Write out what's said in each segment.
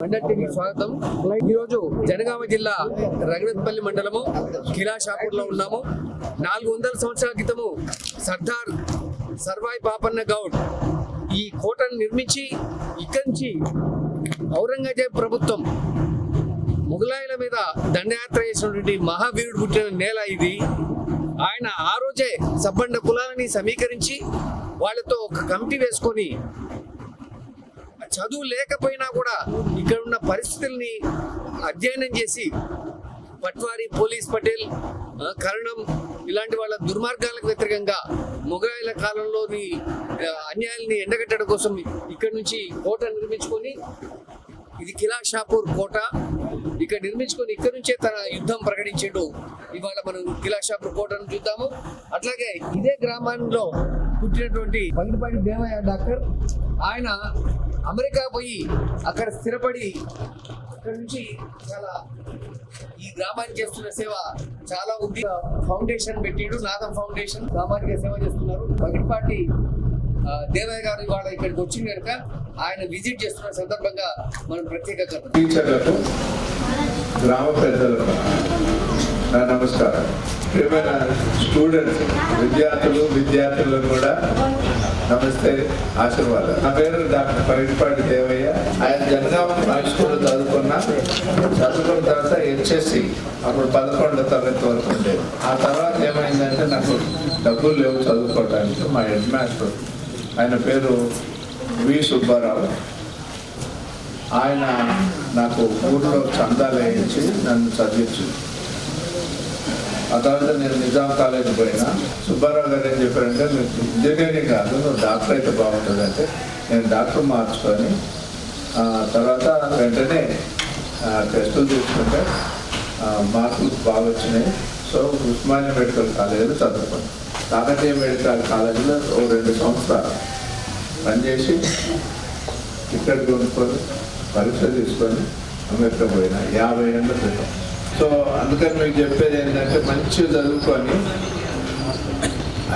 మండల్ టీవీకి స్వాగతం. ఈరోజు జనగామ జిల్లా రఘునాథపల్లి మండలము కిలాషాపూర్లో ఉన్నాము. నాలుగు వందల సంవత్సరాల క్రితము సర్దార్ సర్వాయి పాపన్న గౌడ్ ఈ కోటను నిర్మించి ఇక్కడి నుంచి ఔరంగజేబ్ ప్రభుత్వం ముఘలాయుల మీద దండయాత్ర చేసినటువంటి మహావీరుడు పుట్టిన నేల ఇది. ఆయన ఆ రోజే సబ్బండ కులాలని సమీకరించి వాళ్ళతో ఒక కమిటీ వేసుకొని చదువు లేకపోయినా కూడా ఇక్కడ ఉన్న పరిస్థితుల్ని అధ్యయనం చేసి పట్వారి పోలీస్ పటేల్ కరణం ఇలాంటి వాళ్ళ దుర్మార్గాలకు వ్యతిరేకంగా మొగాయిల కాలంలోని ఆ, అన్యాయాల్ని ఎండగట్టడం కోసం ఇక్కడ నుంచి కోట నిర్మించుకొని ఇది కిలా షాపూర్ కోట. ఇక్కడ నిర్మించుకొని ఇక్కడ నుంచే తన యుద్ధం ప్రకటించాడు. ఇవాళ మనం కిలా షాపూర్ కోటను చూద్దాము. అట్లాగే ఇదే గ్రామంలో పుట్టినటువంటి పంగిపాటి దేవయ్య డాక్టర్ ఆయన అమెరికా పోయి అక్కడ స్థిరపడి అక్కడ నుంచి చాలా ఈ గ్రామానికి చేస్తున్న సేవ చాలా ఉంది. ఫౌండేషన్ పెట్టిండు నాదం ఫౌండేషన్. గ్రామానికి సేవ చేస్తున్నారు. పగిటిపాటి దేవయ్య గారు ఇవాళ ఇక్కడికి వచ్చింది కనుక ఆయన విజిట్ చేస్తున్న సందర్భంగా మనం ప్రత్యేక టీచర్లకు గ్రామ పెద్దలకు నా నమస్కారం. ప్రియమైన స్టూడెంట్స్ విద్యార్థులు విద్యార్థులు కూడా నమస్తే ఆశీర్వాదం. నా పేరు డాక్టర్ పరిపాటి దేవయ్య. ఆయన జనగామ హై స్కూల్ చదువుకున్నా చదువుకున్న తర్వాత హెచ్ఎస్సి అప్పుడు పదకొండో తరగతి వరకు ఉండేది. ఆ తర్వాత ఏమైందంటే నాకు డబ్బులు లేవు చదువుకోవడానికి మా హెడ్ మాస్టర్ ఆయన పేరు వి సుబ్బారావు ఆయన నాకు ఊళ్ళో చందాలు వేయించి నన్ను చదివించు. ఆ తర్వాత నేను నిజాం కాలేజీ పోయినా. సుబ్బారావు గారు ఏం చెప్పారంటే మీరు ఇంజనీరింగ్ కాదు నువ్వు డాక్టర్ అయితే బాగుంటుంది అంటే నేను డాక్టర్ మార్చుకొని తర్వాత వెంటనే టెస్టులు తీసుకుంటే మార్కులు బాగా వచ్చినాయి. సో ఉస్మానియా మెడికల్ కాలేజీలో చదువుకున్నాను. కాకతీయ మెడికల్ కాలేజీలో ఓ రెండు సంవత్సరాలు పనిచేసి ఇక్కడ కొనుక్కొని పరీక్ష తీసుకొని అమెరికా పోయినా యాభై ఏళ్ళ క్రితం. సో అందుకని మీకు చెప్పేది ఏంటంటే మంచిగా చదువుకొని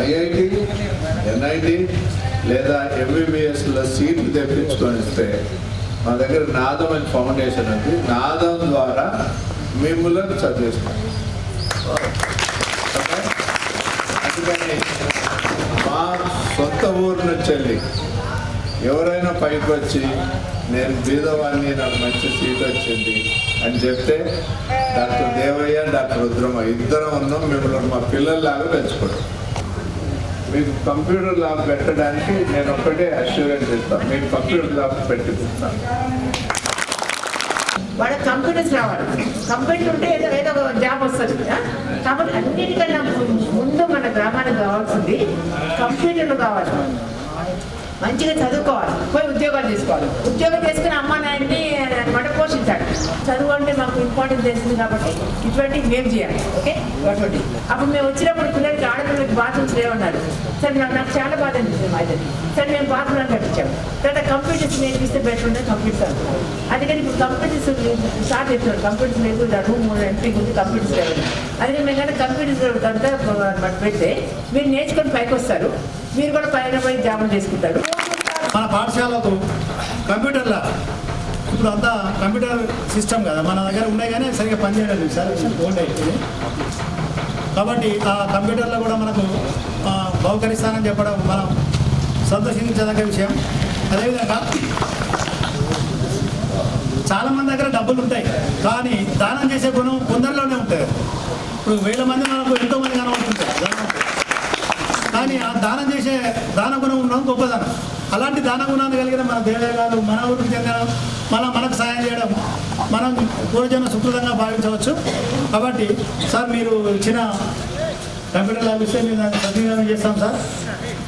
ఐఐటి ఎన్ఐటి లేదా ఎంబీబీఎస్లో సీట్లు తెప్పించుకొని ఇస్తే మా దగ్గర నాదం అని ఫౌండేషన్ ఉంది. నాదం ద్వారా మిమ్మల్ని చదివిస్తాం. అందుకని మా సొంత ఊరు నుంచి వెళ్ళి ఎవరైనా పైకి వచ్చి నేను బీదవాడిని నాకు మంచి సీట్ వచ్చింది అని చెప్తే డాక్టర్ దేవయ్య డాక్టర్ రుద్రమ్మ ఇద్దరం ఉన్నాం మిమ్మల్ని మా పిల్లల్లాగా పెంచుకోవడం మీకు కంప్యూటర్ ల్యాబ్ పెట్టడానికి నేను ఒక్కటే అష్యూరెన్స్ ఇస్తాను. మీకు కంప్యూటర్ ల్యాబ్ పెట్టిస్తాను వాళ్ళకి కంప్యూటర్స్ రావాలి. కంప్యూటర్ ఉంటే ఏదో ఏదో జాబ్ వస్తుంది ఆ? కాబట్టి అన్నిటికన్నా ముందు మన గ్రామానికి కావాల్సింది కంప్యూటర్లు కావాలి. మంచిగా చదువుకోవాలి. పోయి ఉద్యోగాలు తీసుకోవాలి. ఉద్యోగం చేసుకుని అమ్మ నాయన్ని అనమాట పోషించాలి. చదువు అంటే మాకు ఇంపార్టెన్స్ తెలిసింది కాబట్టి ఇటువంటివి మేము చేయాలి. ఓకే అటువంటి. అప్పుడు మేము వచ్చినప్పుడు పిల్లలకి ఆడపిల్లలకి బాత్రూమ్స్ సరే నాకు నాకు చాలా బాధ అనిపిస్తుంది అయితే సరే మేము బాత్రూమ్ కట్టించాము తర్వాత కంప్యూటర్స్ నేర్పిస్తే బెటర్ ఉండే కంప్యూటర్స్ అనుకున్నాం అందుకని ఇప్పుడు కంప్యూటర్స్ స్టార్ట్ చేస్తున్నారు కంప్యూటర్స్ లేదు రూమ్ ఎంట్రీ ఉంది కంప్యూటర్స్ లేవు అందుకని మేము కానీ కంప్యూటర్స్ అంతా పెడితే మీరు నేర్చుకొని పైకి వస్తారు. మీరు కూడా పైన పోయి జాబులు చేసుకుంటారు. మన పాఠశాలతో కంప్యూటర్ల ఇప్పుడు అంతా కంప్యూటర్ సిస్టమ్ కదా మన దగ్గర ఉన్నాయి కానీ సరిగ్గా పనిచేయడం లేదు సార్. ఓల్డ్ అయిపోయింది. కాబట్టి ఆ కంప్యూటర్లో కూడా మనకు బహుకరిస్తానని చెప్పడం మనం సంతోషించదగ్గ విషయం. అదేవిధంగా చాలా మంది దగ్గర డబ్బులు ఉంటాయి కానీ దానం చేసే గుణం కొందరిలోనే ఉంటాయి ఇప్పుడు వేల మంది మనకు ఎంతోమంది మంది కనబడుతుంటారు దానం. కానీ ఆ దానం చేసే దాన గుణం ఉండడం గొప్పదనం. అలాంటి దాన గుణాన్ని కలిగిన మన దేవాలయాలు మన ఊరికి చెందిన మన మనకు సాయం చేయడం మనం పూర్వజన సుకృతంగా భావించవచ్చు. కాబట్టి సార్ మీరు ఇచ్చిన కంప్యూటర్ ల్యాబ్ ఇస్తే మేము దాన్ని సద్వినియోగం చేస్తాం సార్.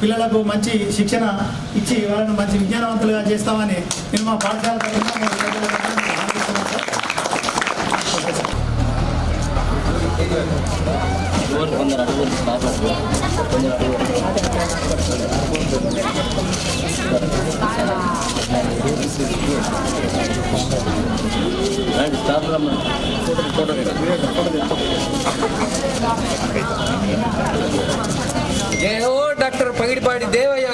పిల్లలకు మంచి శిక్షణ ఇచ్చి వాళ్ళని మంచి విజ్ఞానవంతులుగా చేస్తామని నేను మా పాఠశాల తరఫున జయ డాక్టర్ పగిడిపాటి దేవయ్య.